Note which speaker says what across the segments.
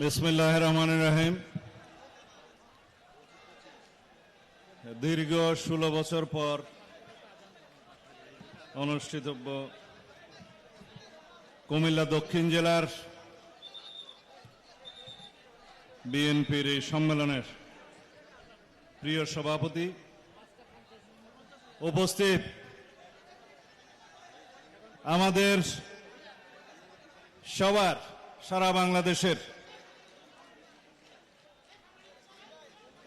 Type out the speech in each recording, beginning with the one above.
Speaker 1: বিসমিল্লাহ রহমান রাহিম। দীর্ঘ ষোলো বছর পর অনুষ্ঠিতব্য কুমিল্লা দক্ষিণ জেলার বিএনপির এই সম্মেলনের প্রিয় সভাপতি উপস্থিত আমাদের সবার সারা বাংলাদেশের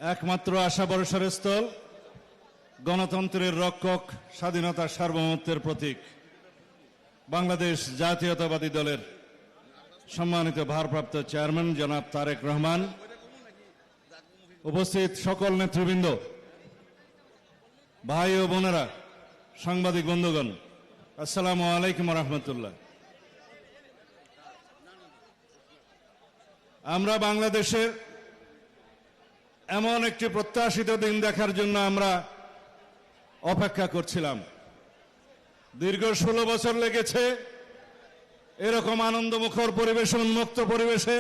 Speaker 1: একমাত্র আশা ভরসার স্থল, গণতন্ত্রের রক্ষক, স্বাধীনতার সার্বভৌমত্বের প্রতীক। বাংলাদেশ জাতীয়তাবাদী দলের সম্মানিত ভারপ্রাপ্ত চেয়ারম্যান জনাব তারেক রহমান, উপস্থিত সকল নেতৃবৃন্দ, ভাই ও বোনেরা, সাংবাদিক বন্ধুগণ, আসসালামু আলাইকুম রহমতুল্লাহ। আমরা বাংলাদেশের এমন একটি প্রত্যাশিত দিন দেখার জন্য আমরা অপেক্ষা করছিলাম। দীর্ঘ ষোলো বছর লেগেছে, এরকম আনন্দমুখর পরিবেশে, উন্মুক্ত পরিবেশে,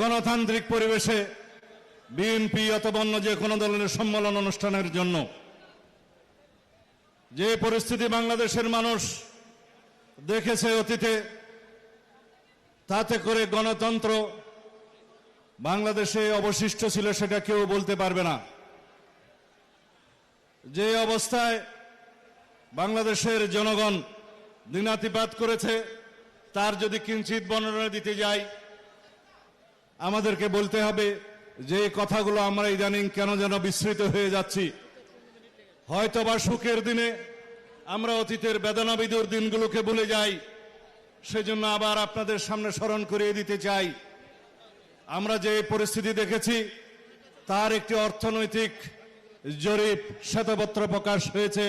Speaker 1: গণতান্ত্রিক পরিবেশে বিএনপি অথবা অন্য যে কোনো দলের সম্মেলন অনুষ্ঠানের জন্য। যে পরিস্থিতি বাংলাদেশের মানুষ দেখেছে অতীতে, তাতে করে গণতন্ত্র বাংলাদেশে অবশিষ্ট ছিল সেটা কেউ বলতে পারবে না। যে অবস্থায় বাংলাদেশের জনগণ দিনাতিপাত করেছে, তার যদি কিঞ্চিত বর্ণনা দিতে যাই, আমাদেরকে বলতে হবে যে কথাগুলো আমরা ইদানিং কেন যেন বিস্মৃত হয়ে যাচ্ছি। হয়তো বা সুখের দিনে আমরা অতীতের বেদনা বিদুর দিনগুলোকে ভুলে যাই, সেজন্য আবার আপনাদের সামনে স্মরণ করিয়ে দিতে চাই। আমরা যে পরিস্থিতি দেখেছি, তার একটি অর্থনৈতিক জরিপ শ্বেতপত্র প্রকাশ হয়েছে।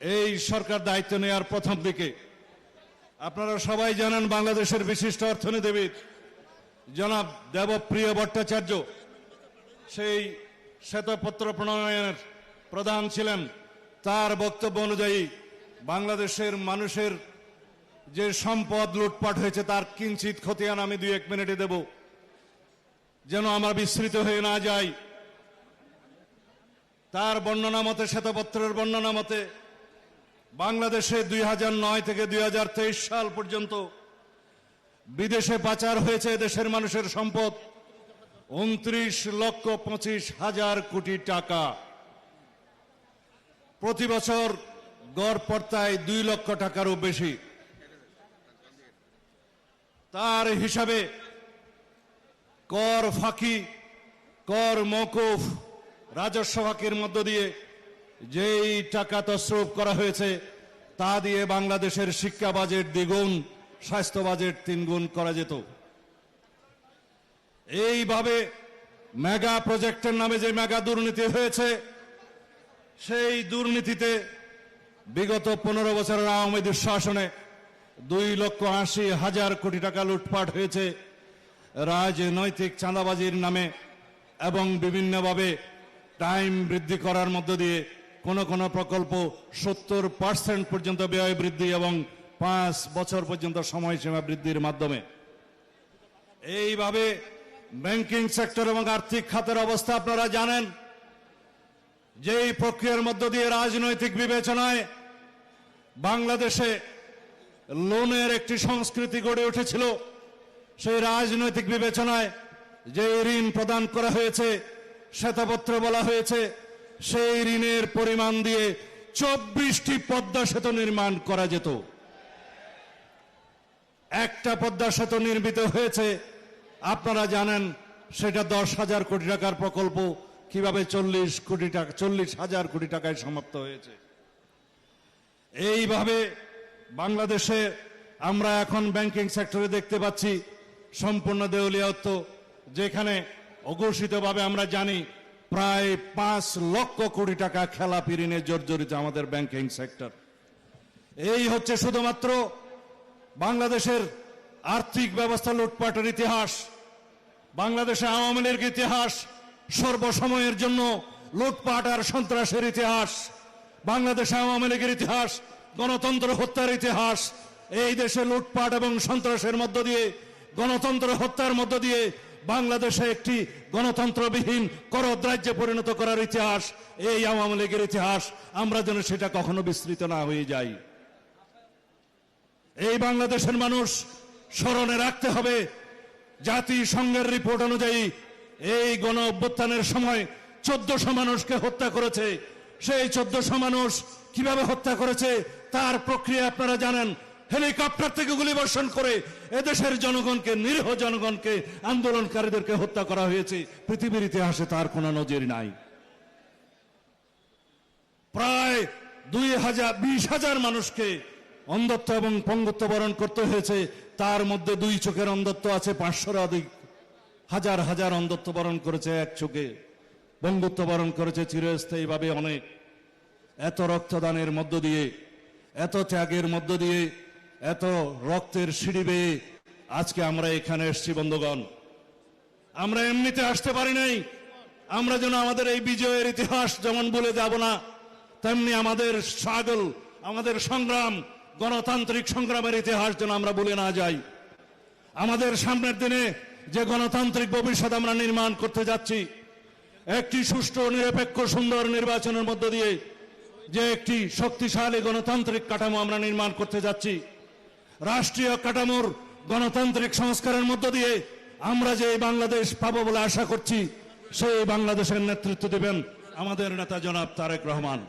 Speaker 1: এই সরকার দায়িত্ব নেওয়ার প্রথম দিকে। আপনারা সবাই জানেন বাংলাদেশের বিশিষ্ট অর্থনীতিবিদ, জনাব দেবপ্রিয় ভট্টাচার্য। সেই শ্বেতপত্র প্রণয়নের প্রধান ছিলেন। তার বক্তব্য অনুযায়ী, বাংলাদেশের মানুষের যে সম্পদ লুটপাট হয়েছে, তার কিঞ্চিত খতিয়ান আমি দুই এক মিনিটে দেব। যেন আমরা বিস্মৃত হয়ে না যাই তার বর্ণনা মতে, শ্বেতপত্রের বর্ণনা মতে, বাংলাদেশে দুই থেকে দুই হাজার তেইশ সাল পর্যন্ত বিদেশে পাচার হয়েছে দেশের মানুষের সম্পদ উনত্রিশ লক্ষ পঁচিশ হাজার কোটি টাকা। প্রতি বছর গড় পর্তায় দুই লক্ষ টাকারও বেশি। তার হিসাবে কর ফাঁকি, কর মকুফ রাজস্ব ফাঁকির মধ্য দিয়ে যেই টাকা তসরুপ করা হয়েছে, তা দিয়ে বাংলাদেশের শিক্ষা বাজেট দ্বিগুণ, স্বাস্থ্য বাজেট তিনগুণ করা যেত। এইভাবে মেগা প্রজেক্টের নামে যে মেগা দুর্নীতি হয়েছে, সেই দুর্নীতিতে বিগত পনেরো বছরের আওয়ামী দুঃশাসনে দুই লক্ষ আশি হাজার কোটি টাকা লুটপাট হয়েছে। রাজনৈতিক চাঁদাবাজির নামে এবং বিভিন্নভাবে টাইম বৃদ্ধি করার মধ্য দিয়ে কোন কোন প্রকল্প সত্তর পার্সেন্ট পর্যন্ত ব্যয় বৃদ্ধি এবং পাঁচ বছর পর্যন্ত সময়সীমা বৃদ্ধির মাধ্যমে। এইভাবে ব্যাংকিং সেক্টর এবং আর্থিক খাতের অবস্থা আপনারা জানেন, যেই প্রক্রিয়ার মধ্য দিয়ে রাজনৈতিক বিবেচনায় বাংলাদেশে লোনের একটি সংস্কৃতি গড়ে উঠেছিল। সেই রাজনৈতিক বিবেচনায় যে ঋণ প্রদান করা হয়েছে, শ্বেতপত্র বলা হয়েছে, সেই ঋণের পরিমাণ দিয়ে চব্বিশটি পদ্মা সেতু নির্মাণ করা যেত। একটা পদ্মা সেতু নির্মিত হয়েছে, আপনারা জানেন, সেটা দশ হাজার কোটি টাকার প্রকল্প, কীভাবে চল্লিশ কোটি টাকা, চল্লিশ হাজার কোটি টাকায় সমাপ্ত হয়েছে। এইভাবে বাংলাদেশে আমরা এখন ব্যাংকিং সেক্টরে দেখতে পাচ্ছি সম্পূর্ণ দেউলিয়াত্ব যেখানে অঘোষিতভাবে আমরা জানি প্রায় পাঁচ লক্ষ কোটি টাকা খেলাপি ঋণে জর্জরিত আমাদের ব্যাংকিং সেক্টর এই হচ্ছে শুধুমাত্র বাংলাদেশের আর্থিক ব্যবস্থা লুটপাটের ইতিহাস, বাংলাদেশে আওয়ামী লীগের ইতিহাস, সর্বসময়ের জন্য লুটপাট আর সন্ত্রাসের ইতিহাস, বাংলাদেশে আওয়ামী লীগের ইতিহাস, গণতন্ত্র হত্যার ইতিহাস, এই দেশে লুটপাট এবং সন্ত্রাসের মধ্য দিয়ে গণতন্ত্র হত্যার মধ্য দিয়ে বাংলাদেশে একটি গণতন্ত্রবিহীন করদ্রাজ্যে পরিণত করার ইতিহাস, এই আওয়ামী লীগের ইতিহাস, আমরা যেন সেটা কখনো বিস্তৃত না হয়ে যাই। এই বাংলাদেশের মানুষ স্মরণে রাখতে হবে, জাতিসংঘের রিপোর্ট অনুযায়ী এই গণ অভ্যুত্থানের সময় চোদ্দশো মানুষকে হত্যা করেছে। সেই চোদ্দশো মানুষ কীভাবে হত্যা করেছে, তার প্রক্রিয়া আপনারা জানেন। হেলিকপ্টার থেকে গুলি বর্ষণ করে এদেশের জনগণকে, নিরীহ জনগণকে, আন্দোলনকারীদেরকে হত্যা করা হয়েছে। পৃথিবীর ইতিহাসে তার কোনো নজির নাই। প্রায় দুই হাজার, বিশ হাজার মানুষকে অন্ধত্ব এবং পঙ্গত্ব বরণ করতে হয়েছে। তার মধ্যে দুই চোখের অন্ধত্ব আছে পাঁচশোর অধিক হাজার হাজার অন্ধত্ব বরণ করেছে এক চোখে। বঙ্গত্ব বরণ করেছে চিরস্থায়ীভাবে অনেক। এত রক্তদানের মধ্য দিয়ে, এত ত্যাগের মধ্য দিয়ে এত রক্তের সিঁড়ি বেয়ে আজকে আমরা এখানে এসেছি, বন্ধুগণ। আমরা এমনিতে আসতে পারি নাই। আমরা যেন আমাদের এই বিজয়ের ইতিহাস যেমন বলে যাব না, তেমনি আমাদের স্ট্রাগল আমাদের সংগ্রাম, গণতান্ত্রিক সংগ্রামের ইতিহাস যেন আমরা বলে না যাই। আমাদের সামনের দিনে যে গণতান্ত্রিক ভবিষ্যৎ আমরা নির্মাণ করতে যাচ্ছি, একটি সুষ্ঠু, নিরপেক্ষ, সুন্দর নির্বাচনের মধ্য দিয়ে যে একটি শক্তিশালী গণতান্ত্রিক কাঠামো আমরা নির্মাণ করতে যাচ্ছি রাষ্ট্রীয় কাঠামোর গণতান্ত্রিক সংস্কারের মধ্য দিয়ে আমরা যে বাংলাদেশ পাবো বলে আশা করছি, সেই বাংলাদেশের নেতৃত্ব দেবেন আমাদের নেতা জনাব তারেক রহমান।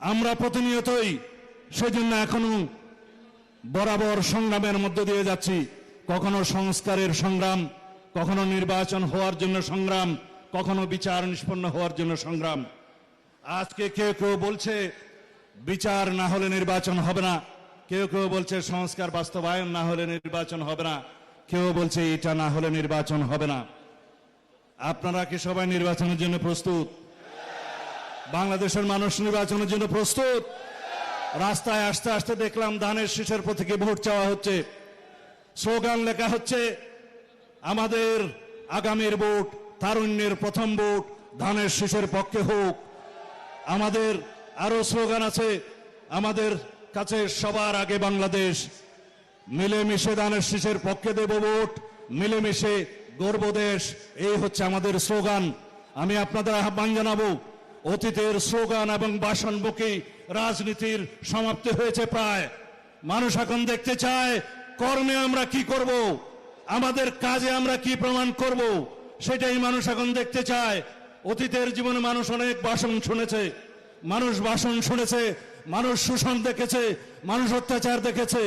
Speaker 1: আমরা প্রতিনিয়তই সেজন্য এখনও বরাবর সংগ্রামের মধ্য দিয়ে যাচ্ছি। কখনো সংস্কারের সংগ্রাম, কখনো নির্বাচন হওয়ার জন্য সংগ্রাম, কখনো বিচার নিষ্পন্ন হওয়ার জন্য সংগ্রাম। আজকে কেউ কেউ বলছে বিচার না হলে নির্বাচন হবে না। কেউ কেউ বলছে সংস্কার বাস্তবায়ন না হলে নির্বাচন হবে না। কেউ বলছে এটা না হলে নির্বাচন হবে না। আপনারা কি সবাই নির্বাচনের জন্য প্রস্তুত? বাংলাদেশের মানুষ নির্বাচনের জন্য প্রস্তুত? রাস্তায় আসতে আসতে দেখলাম ধানের শীষের প্রতীকে ভোট চাওয়া হচ্ছে। স্লোগান লেখা হচ্ছে, আমাদের আগামীর ভোট, তারুণ্যের প্রথম ভোট, ধানের শীষের পক্ষে হোক। আমাদের আরও স্লোগান আছে, আমাদের কাছে সবার আগে বাংলাদেশ। মিলেমিশে দানের শীষের পক্ষে দেব ভোট, মিলেমিশে গর্ব দেশ, এই হচ্ছে আমাদের স্লোগান। আমি আপনাদের আহ্বান জানাব, অতীতের স্লোগান এবং বাসনমুখী রাজনীতির সমাপ্তি হয়েছে প্রায়। মানুষ এখন দেখতে চায়, কর্মে আমরা কি করব? আমাদের কাজে আমরা কি প্রমাণ করব? সেটাই মানুষ এখন দেখতে চায়। অতীতের জীবনে মানুষ অনেক বাসন শুনেছে। মানুষ বাসন শুনেছে, মানুষ শোষণ দেখেছে, মানুষ অত্যাচার দেখেছে,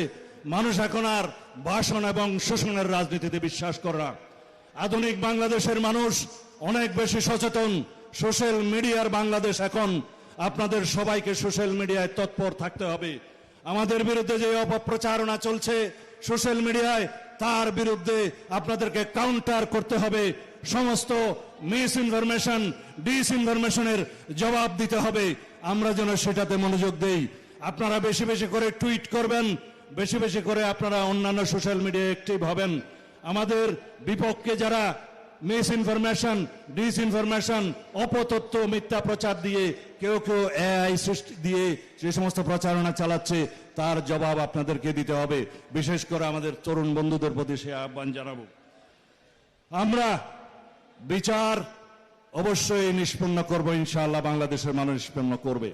Speaker 1: মানুষ এখন আর বাসন এবং শোষণের রাজনীতিতে বিশ্বাস করে না। আধুনিক বাংলাদেশের মানুষ অনেক বেশি সচেতন, সোশ্যাল মিডিয়ার বাংলাদেশ এখন আপনাদের সবাইকে সোশ্যাল মিডিয়ায় তৎপর থাকতে হবে। আমাদের বিরুদ্ধে যে অপপ্রচারণা চলছে, সোশ্যাল মিডিয়ায় তার বিরুদ্ধে আপনাদেরকে কাউন্টার করতে হবে। সমস্ত মিস ইনফরমেশন ডিস ইনফরমেশনের জবাব দিতে হবে। আমরা যেন সেটাতে মনোযোগ দেই। আপনারা বেশি বেশি করে টুইট করবেন, বেশি বেশি করে আপনারা অন্যান্য সোশ্যাল মিডিয়ায় অ্যাক্টিভ হবেন। আমাদের বিপক্ষে যারা মিস ইনফরমেশন ডিস ইনফরমেশন অপতথ্য, মিথ্যা প্রচার দিয়ে, কেউ কেউ এআই সৃষ্টি দিয়ে যে সমস্ত প্রচারণা চালাচ্ছে, তার জবাব আপনাদেরকে দিতে হবে। বিশেষ করে আমাদের তরুণ বন্ধুদের প্রতি সে আহ্বান জানাব। আমরা বিচার অবশ্যই নিষ্পন্ন করব, ইনশাআল্লাহ বাংলাদেশের মানুষ নিষ্পন্ন করবে।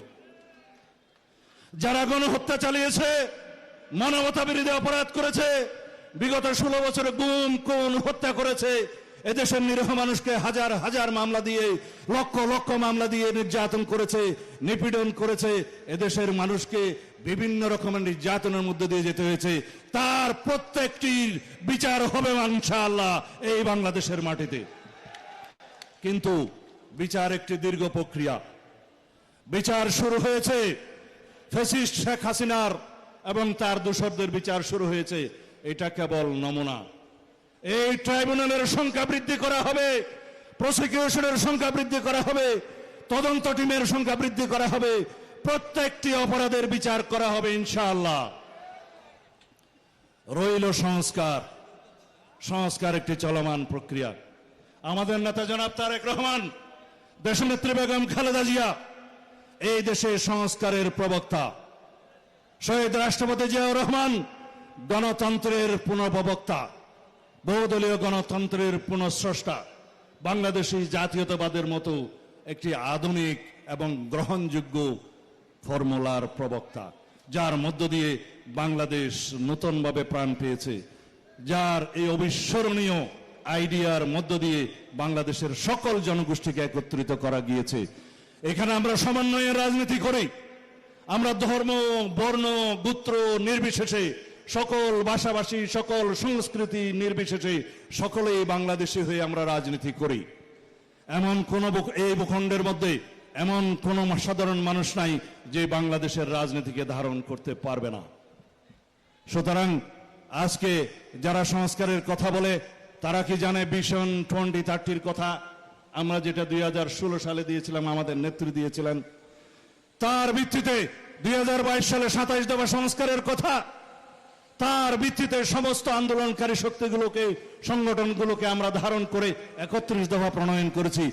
Speaker 1: যারা গণহত্যা চালিয়েছে মানবতা বিরোধী অপরাধ করেছে, বিগত ষোলো বছরে গুম কোন হত্যা করেছে, এদেশের নিরীহ মানুষকে হাজার হাজার মামলা দিয়ে, লক্ষ লক্ষ মামলা দিয়ে নির্যাতন করেছে, নিপীড়ন করেছে, এদেশের মানুষকে বিভিন্ন রকমের নির্যাতনের মধ্যে দিয়ে যেতে হয়েছে। তার প্রত্যেকটির বিচার হবে ইনশাআল্লাহ এই বাংলাদেশের মাটিতে। কিন্তু বিচার একটি দীর্ঘ প্রক্রিয়া। বিচার শুরু হয়েছে ফেসিস্ট শেখ হাসিনার এবং তার দোসরদের বিচার শুরু হয়েছে। এটা কেবল নমুনা। এই ট্রাইব্যুনালের সংখ্যা বৃদ্ধি করা হবে, প্রসিকিউশনের সংখ্যা বৃদ্ধি করা হবে, তদন্ত টিমের সংখ্যা বৃদ্ধি করা হবে, প্রত্যেকটি অপরাধের বিচার করা হবে ইনশাআল্লাহ। রইল সংস্কার। সংস্কার একটি চলমান প্রক্রিয়া। আমাদের নেতা জনাব তারেক রহমান, দেশনেত্রী বেগম খালেদা জিয়া, এই দেশে সংস্কারের প্রবক্তা। শহীদ রাষ্ট্রপতি জিয়াউর রহমান, গণতন্ত্রের পুনঃপ্রবক্তা, বহুদলীয় গণতন্ত্রের পুনঃস্রষ্টা, বাংলাদেশি জাতীয়তাবাদের মতো একটি আধুনিক এবং গ্রহণযোগ্য ফর্মুলার প্রবক্তা, যার মধ্য দিয়ে বাংলাদেশ নতুনভাবে প্রাণ পেয়েছে, যার এই অবিস্মরণীয় আইডিয়ার মধ্য দিয়ে বাংলাদেশের সকল জনগোষ্ঠীকে একত্রিত করা গিয়েছে। এখানে আমরা সমন্বয়ের রাজনীতি করি। আমরা ধর্ম, বর্ণ, গোত্র নির্বিশেষে, সকল ভাষাভাষী, সকল সংস্কৃতি নির্বিশেষে সকলেই বাংলাদেশি হয়ে আমরা রাজনীতি করি। এমন কোন এই ভূখণ্ডের মধ্যে এমন কোন সাধারণ মানুষ নাই যে বাংলাদেশের রাজনীতিকে ধারণ করতে পারবে না। সুতরাং আজকে যারা সংস্কারের কথা বলে তারা কি জানে ভিশন টোয়েন্টি থার্টির কথা? আমরা যেটা দুই হাজার ষোলো সালে দিয়েছিলাম, আমাদের নেত্রী দিয়েছিলেন। তার ভিত্তিতে দুই বাইশ সালে সাতাইশ দফা সংস্কারের কথা, তার ভিত্তিতে সমস্ত আন্দোলনকারী শক্তিগুলোকে, সংগঠনগুলোকে আমরা ধারণ করে একত্রিশ দফা প্রণয়ন করেছি।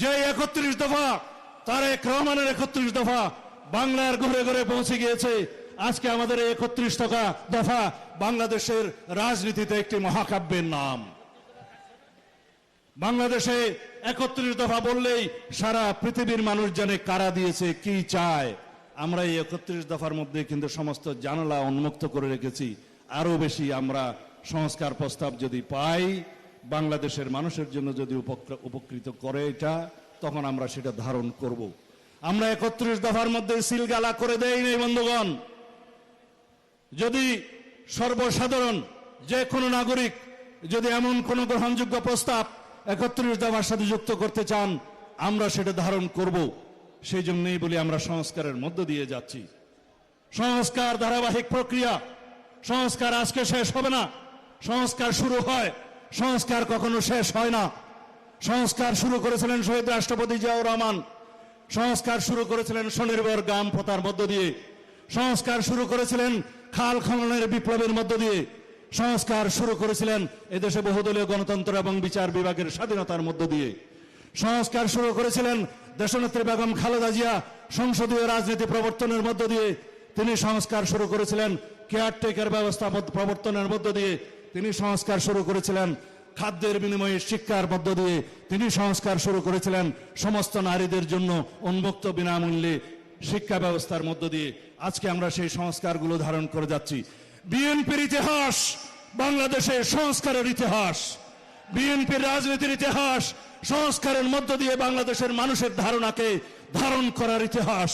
Speaker 1: যে একত্রিশ দফা তারেক রহমানের একত্রিশ দফা বাংলার ঘরে ঘরে পৌঁছে গিয়েছে, আজকে আমাদের একত্রিশ টাকা দফা বাংলাদেশের রাজনীতিতে একটি মহাকাব্যের নাম। বাংলাদেশে একত্রিশ দফা বললেই সারা পৃথিবীর মানুষ জানে কারা দিয়েছে, কি চায়। আমরা এই একত্রিশ দফার মধ্যে কিন্তু সমস্ত জানালা উন্মুক্ত করে রেখেছি। আরও বেশি আমরা সংস্কার প্রস্তাব যদি পাই, বাংলাদেশের মানুষের জন্য যদি উপকৃ- উপকৃত করে এটা, তখন আমরা সেটা ধারণ করব। আমরা একত্রিশ দফার মধ্যে সিলগালা করে দেই নেই, বন্ধুগণ। যদি সর্বসাধারণ, যে কোনো নাগরিক, যদি এমন কোনো গ্রহণযোগ্য প্রস্তাব একত্রিশ দফার সাথে যুক্ত করতে চান, আমরা সেটা ধারণ করব। সেই জন্যই বলি আমরা সংস্কারের মধ্য দিয়ে যাচ্ছি। সংস্কার ধারাবাহিক প্রক্রিয়া। সংস্কার আজকে শেষ হবে না। সংস্কার শুরু হয়। সংস্কার কখনো শেষ হয় না। সংস্কার শুরু করেছিলেন শহীদ রাষ্ট্রপতি জিয়াউর রহমান। সংস্কার শুরু করেছিলেন স্বনির্ভর গ্রাম প্রথার মধ্য দিয়ে। সংস্কার শুরু করেছিলেন খাল খননের বিপ্লবের মধ্য দিয়ে। সংস্কার শুরু করেছিলেন এদেশে বহুদলীয় গণতন্ত্র এবং বিচার বিভাগের স্বাধীনতার মধ্য দিয়ে। সংস্কার শুরু করেছিলেন দেশনেত্রী বেগম খালেদা জিয়া সংসদীয় রাজনীতি প্রবর্তনের মধ্য দিয়ে। তিনি সংস্কার শুরু করেছিলেন কেয়ারটেকার ব্যবস্থা প্রবর্তনের মধ্য দিয়ে। তিনি সংস্কার শুরু করেছিলেন খাদ্যের বিনিময়ে শিক্ষার মধ্য দিয়ে। তিনি সংস্কার শুরু করেছিলেন সমস্ত নারীদের জন্য উন্মুক্ত বিনামূল্যে শিক্ষা ব্যবস্থার মধ্য দিয়ে। আজকে আমরা সেই সংস্কারগুলো ধারণ করে যাচ্ছি। বিএনপির ইতিহাস বাংলাদেশের সংস্কারের ইতিহাস। বিএনপির রাজনীতির ইতিহাস সংস্কারের মধ্য দিয়ে বাংলাদেশের মানুষের ধারণাকে ধারণ করার ইতিহাস।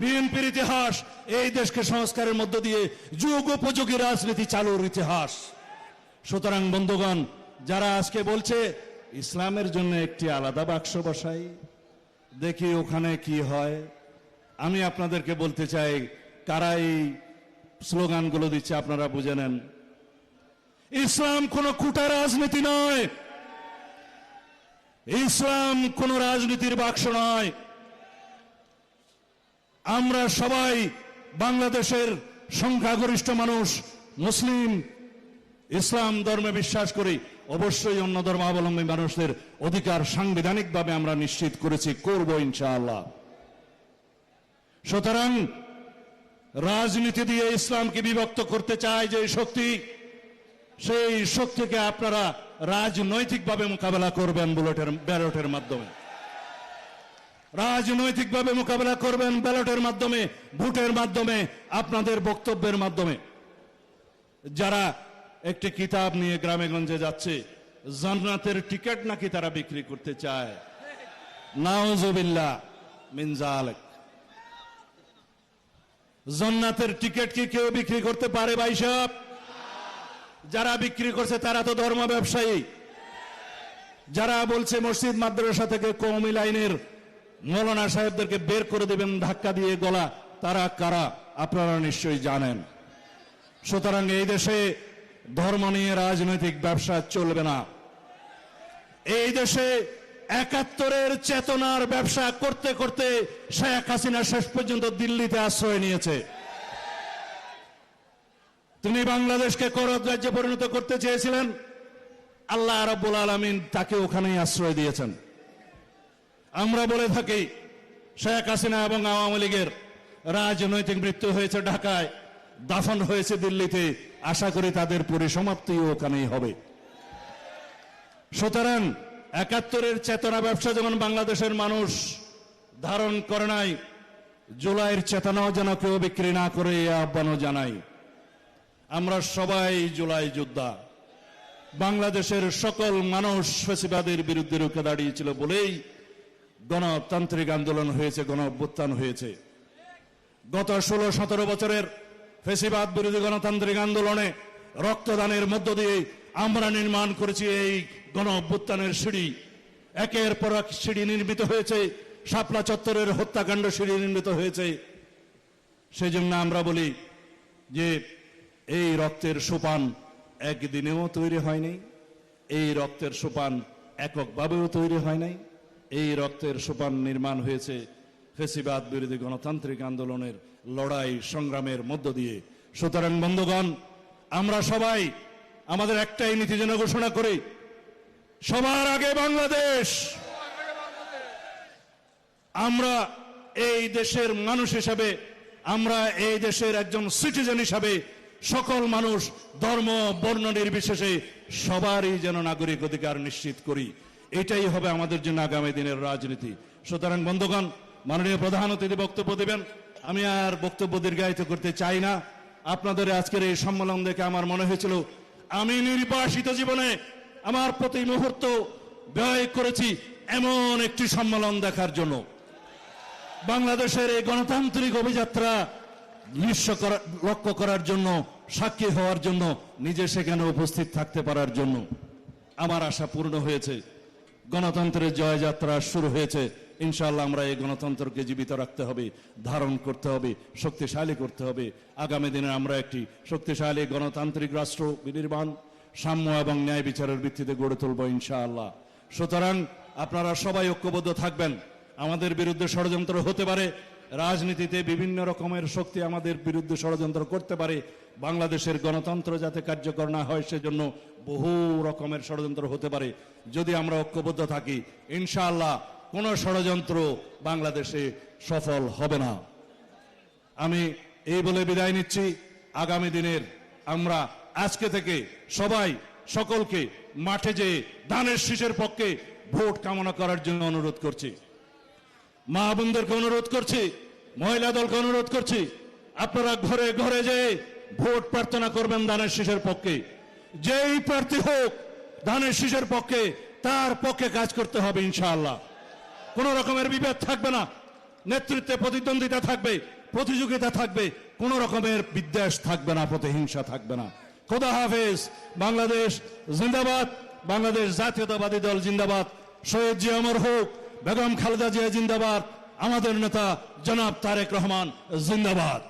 Speaker 1: বিএনপির ইতিহাস এই দেশকে সংস্কারের মধ্য দিয়ে যুগ উপযোগী রাজনীতি চালুর ইতিহাস। সুতরাং বন্ধুগণ, যারা আজকে বলছে, ইসলামের জন্য একটি আলাদা বাক্স বসাই, দেখি ওখানে কি হয়। আমি আপনাদেরকে বলতে চাই, কারা এই স্লোগানগুলো দিচ্ছে, আপনারা বুঝে নেন। ইসলাম কোন কুটা রাজনীতি নয়। ইসলাম কোন রাজনীতির বাক্স নয়। আমরা সবাই বাংলাদেশের সংখ্যাগরিষ্ঠ মানুষ, মুসলিম। ইসলাম ধর্মে বিশ্বাস করি, অবশ্যই অন্য ধর্মাবলম্বী মানুষদের অধিকার সাংবিধানিকভাবে আমরা নিশ্চিত করেছি, করব ইনশাআল্লাহ। সুতরাং রাজনীতি দিয়ে ইসলামকে বিভক্ত করতে চায় যে শক্তি, সেই শক্তিকে আপনারা রাজনৈতিকভাবে মোকাবেলা করবেন বুলেটের, ব্যালটের মাধ্যমে। রাজনৈতিকভাবে মোকাবেলা করবেন ব্যালটের মাধ্যমে, ভোটের মাধ্যমে, আপনাদের বক্তব্যের মাধ্যমে। যারা একটি কিতাব নিয়ে গ্রামে গঞ্জে যাচ্ছে, জান্নাতের টিকিট নাকি তারা বিক্রি করতে চায়? নাওজবিল্লা মিনজালেক জান্নাতের টিকিট কি কেউ বিক্রি করতে পারে ভাই সাহেব? যারা বিক্রি করছে তারা তো ধর্ম ব্যবসায়ী। যারা বলছে মসজিদ মাদ্রাসা থেকে কৌমি লাইনের মৌলানা সাহেবদেরকে বের করে দেবেন, ধাক্কা দিয়ে গলা, তারা কারা? আপনারা নিশ্চয়ই জানেন। সুতরাং এই দেশে ধর্ম নিয়ে রাজনৈতিক ব্যবসা চলবে না। এই দেশে একাত্তরের চেতনার ব্যবসা করতে করতে শেখ হাসিনা শেষ পর্যন্ত দিল্লিতে আশ্রয় নিয়েছে। তিনি বাংলাদেশকে করদ রাজ্যে পরিণত করতে চেয়েছিলেন। আল্লাহ রাব্বুল আলমিন তাকে ওখানেই আশ্রয় দিয়েছেন। আমরা বলে থাকি, শেখ হাসিনা এবং আওয়ামী লীগের রাজনৈতিক মৃত্যু হয়েছে ঢাকায়, দাফন হয়েছে দিল্লিতে। আশা করি তাদের পরিসমাপ্তিও ওখানেই হবে। সুতরাং একাত্তরের চেতনা ব্যবসা যেমন বাংলাদেশের মানুষ ধারণ করে নাই, জুলাইয়ের চেতনাও যেন কেউ বিক্রি না করে আহ্বানও জানাই। আমরা সবাই জুলাই যোদ্ধা। বাংলাদেশের সকল মানুষ ফেসিবাদের বিরুদ্ধে রুখে দাঁড়িয়েছিল বলেই গণতান্ত্রিক আন্দোলন হয়েছে গণ অভ্যুত্থান হয়েছে। গত ষোলো সতেরো বছরের ফেসিবাদ বিরোধী গণতান্ত্রিক আন্দোলনে রক্তদানের মধ্য দিয়ে আমরা নির্মাণ করেছি এই গণ অভ্যুত্থানের সিঁড়ি। একের পর এক সিঁড়ি নির্মিত হয়েছে, শাপলা চত্বরের হত্যাকাণ্ড সিঁড়ি নির্মিত হয়েছে। সেই জন্য আমরা বলি যে এই রক্তের সোপান একদিনেও তৈরি হয়নি এই রক্তের সোপান এককভাবেও তৈরি হয় নাই, এই রক্তের সোপান নির্মাণ হয়েছে ফেসিবাদ বিরোধী গণতান্ত্রিক আন্দোলনের লড়াই সংগ্রামের মধ্য দিয়ে। সুতরাং বন্ধুগণ, আমরা সবাই আমাদের একটাই নীতি যেন ঘোষণা করি, সবার আগে বাংলাদেশ। আমরা এই দেশের মানুষ হিসাবে, আমরা এই দেশের একজন সিটিজেন হিসাবে, সকল মানুষ ধর্ম, বর্ণ নির্বিশেষে সবারই যেন নাগরিক অধিকার নিশ্চিত করি। এটাই হবে আমাদের জন্য আগামী দিনের রাজনীতি। সুতরাং বন্ধুগণ, মাননীয় প্রধান অতিথি বক্তব্য দেবেন। আমি আর বক্তব্য দীর্ঘায়িত করতে চাই না। আপনাদের আজকের এই সম্মেলন দেখে আমার মনে হয়েছিল আমি নির্বাসিত জীবনে আমার প্রতি মুহূর্ত ব্যয় করেছি এমন একটি সম্মেলন দেখার জন্য। বাংলাদেশের এই গণতান্ত্রিক অভিযাত্রা নিঃস্ব লক্ষ্য করার জন্য, সাক্ষী হওয়ার জন্য, নিজে সেখানে উপস্থিত থাকতে পারার জন্য। আমার আশা পূর্ণ হয়েছে। গণতন্ত্রের জয়যাত্রা শুরু হয়েছে। ইনশাআল্লাহ আমরা এই গণতন্ত্রকে জীবিত রাখতে হবে, ধারণ করতে হবে, শক্তিশালী করতে হবে। আগামী দিনে আমরা একটি শক্তিশালী গণতান্ত্রিক রাষ্ট্র, বিনির্মাণ, সাম্য এবং ন্যায় বিচারের ভিত্তিতে গড়ে তুলব ইনশাআল্লাহ। সুতরাং আপনারা সবাই ঐক্যবদ্ধ থাকবেন। আমাদের বিরুদ্ধে ষড়যন্ত্র হতে পারে, রাজনীতিতে বিভিন্ন রকমের শক্তি আমাদের বিরুদ্ধে ষড়যন্ত্র করতে পারে, বাংলাদেশের গণতন্ত্র যাতে কার্যকর না হয় সেজন্য বহু রকমের ষড়যন্ত্র হতে পারে। যদি আমরা ঐক্যবদ্ধ থাকি, ইনশাআল্লাহ কোনো ষড়যন্ত্র বাংলাদেশে সফল হবে না। আমি এই বলে বিদায় নিচ্ছি। আগামী দিনের আমরা আজকে থেকে সবাই সকলকে মাঠে যেয়ে ধানের শীষের পক্ষে ভোট কামনা করার জন্য অনুরোধ করছি। মা বোনদেরকে অনুরোধ করছি, মহিলা দলকে অনুরোধ করছি, আপনারা ঘরে ঘরে যে ভোট প্রার্থনা করবেন ধানের শীষের পক্ষে। যেই প্রার্থী হোক ধানের শীষের পক্ষে, তার পক্ষে কাজ করতে হবে ইনশাআল্লাহ। কোন রকমের বিভেদ থাকবে না। নেতৃত্বে প্রতিদ্বন্দ্বিতা থাকবে, প্রতিযোগিতা থাকবে, কোন রকমের বিদ্বেষ থাকবে না, প্রতিহিংসা থাকবে না। খোদা হাফেজ, বাংলাদেশ জিন্দাবাদ, বাংলাদেশ জাতীয়তাবাদী দল জিন্দাবাদ। সৈয়দ জিয়া অমর হোক, বেগম খালেদা জিয়া জিন্দাবাদ, আমাদের নেতা জনাব তারেক রহমান জিন্দাবাদ।